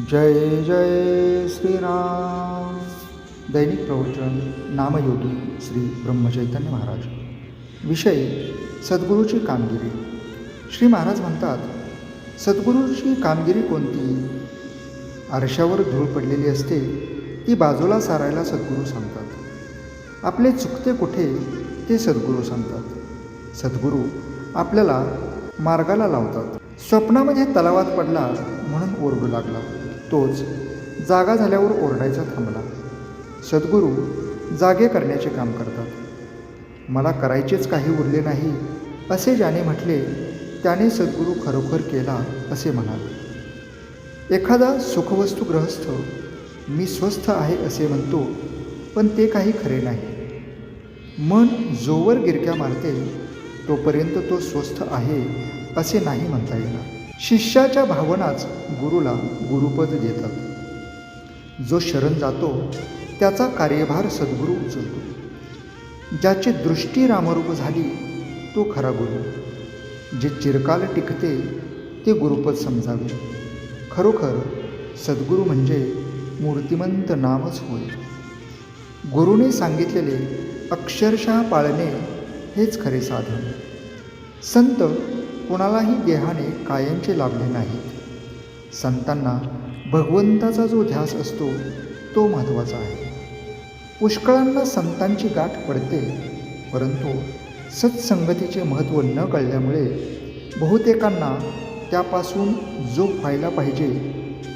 जय जय श्रीराम। दैनिक प्रवचन नामयोगी श्री ब्रह्मचैतन्य महाराज। विषय सद्गुरूची कामगिरी। श्री महाराज म्हणतात सद्गुरूची कामगिरी कोणती? आरशावर धूळ पडलेली असते ती बाजूला सारायला सद्गुरू सांगतात. आपले चुकते कुठे ते सद्गुरू सांगतात. सद्गुरू आपल्याला मार्गाला लावतात. स्वप्नामध्ये तलावात पडला म्हणून ओरडू लागला. तोच जागा झाल्यावर ओरडायचा थांबला. सद्गुरू जागे करण्याचे काम करतात. मला करायचेच काही उरले नाही असे ज्याने म्हटले त्याने सद्गुरू खरोखर केला असे म्हणाले. एखादा सुखवस्तू ग्रहस्थ मी स्वस्थ आहे असे म्हणतो पण ते काही खरे नाही. मन जोवर गिरक्या मारते तोपर्यंत तो स्वस्थ आहे असे नाही म्हणता येणार. शिष्याच्या भावनाच गुरुला गुरुपद देतात. जो शरण जातो त्याचा कार्यभार सद्गुरू उचलतो. ज्याची दृष्टी रामरूप झाली तो खरा गुरु. जे चिरकाल टिकते ते गुरुपद समजावे. खरोखर सद्गुरू म्हणजे मूर्तिमंत नामच होय. गुरुने सांगितलेले अक्षरशः पाळणे हेच खरे साधन. संत कोणालाही देहाने कायमचे लाभले नाहीत. संतांना भगवंताचा जो ध्यास असतो तो महत्त्वाचा आहे. पुष्कळांना संतांची गाठ पडते परंतु सत्संगतीचे महत्त्व न कळल्यामुळे बहुतेकांना त्यापासून जो फायदा पाहिजे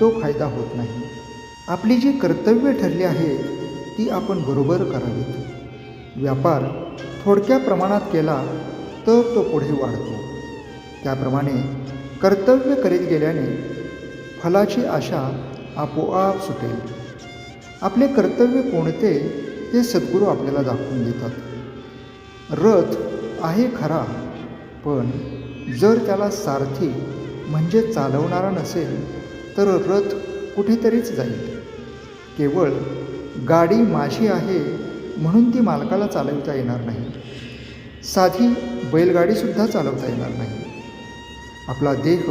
तो फायदा होत नाही. आपली जी कर्तव्य ठरली आहेत ती आपण बरोबर करावीत. व्यापार थोडक्या प्रमाणात केला तर तो पुढे वाढतो. त्याप्रमाणे कर्तव्य करीत गेल्याने फलाची आशा आपोआप सुटेल. आपले कर्तव्य कोणते हे सद्गुरू आपल्याला दाखवून देतात. रथ आहे खरा पण जर त्याला सारथी म्हणजे चालवणारा नसेल तर रथ कुठेतरीच जाईल. केवळ गाडी माझी आहे म्हणून ती मालकाला चालवता येणार नाही. साधी बैलगाडीसुद्धा चालवता येणार नाही. आपला देह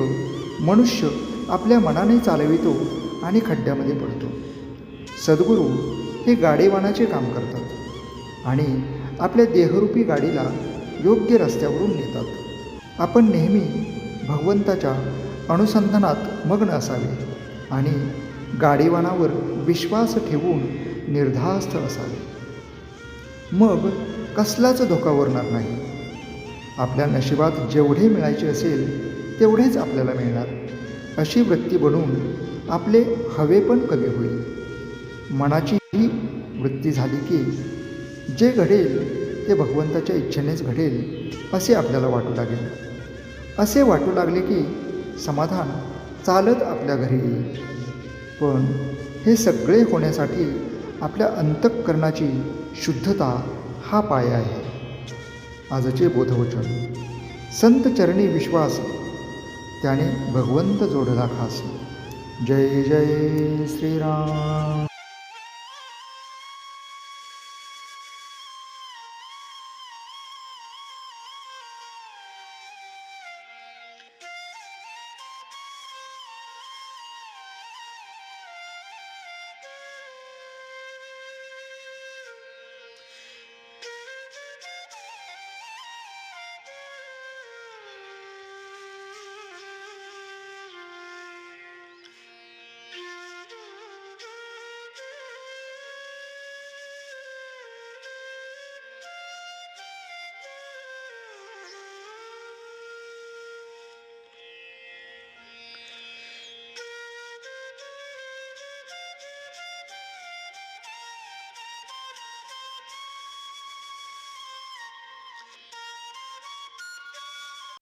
मनुष्य आपल्या मनाने चालवितो आणि खड्ड्यामध्ये पडतो. सद्गुरू हे गाडीवानाचे काम करतात आणि आपल्या देहरूपी गाडीला योग्य रस्त्यावरून नेतात. आपण नेहमी भगवंताच्या अनुसंधानात मग्न असावे आणि गाडीवानावर विश्वास ठेवून निर्धास्त असावे. मग कसलाच धोका उरणार नाही. आपल्या नशिबात जेवढे मिळायचे असेल तेवढेच आपल्याला मिळणार. अशी वृत्ती बनवून आपले हवे पण कमी होईल. मनाची ही वृत्ती झाली की जे घडेल ते भगवंताच्या इच्छेनेच घडेल असे आपल्याला वाटू लागेल. असे वाटू लागले की समाधान चालत आपल्या घरी येईल. पण हे सगळे होण्यासाठी आपल्या अंतःकरणाची शुद्धता हा पाया आहे. आजचे बोधवचन. संत चरणी विश्वास त्याने भगवंत जोडला खास. जय जय श्रीराम.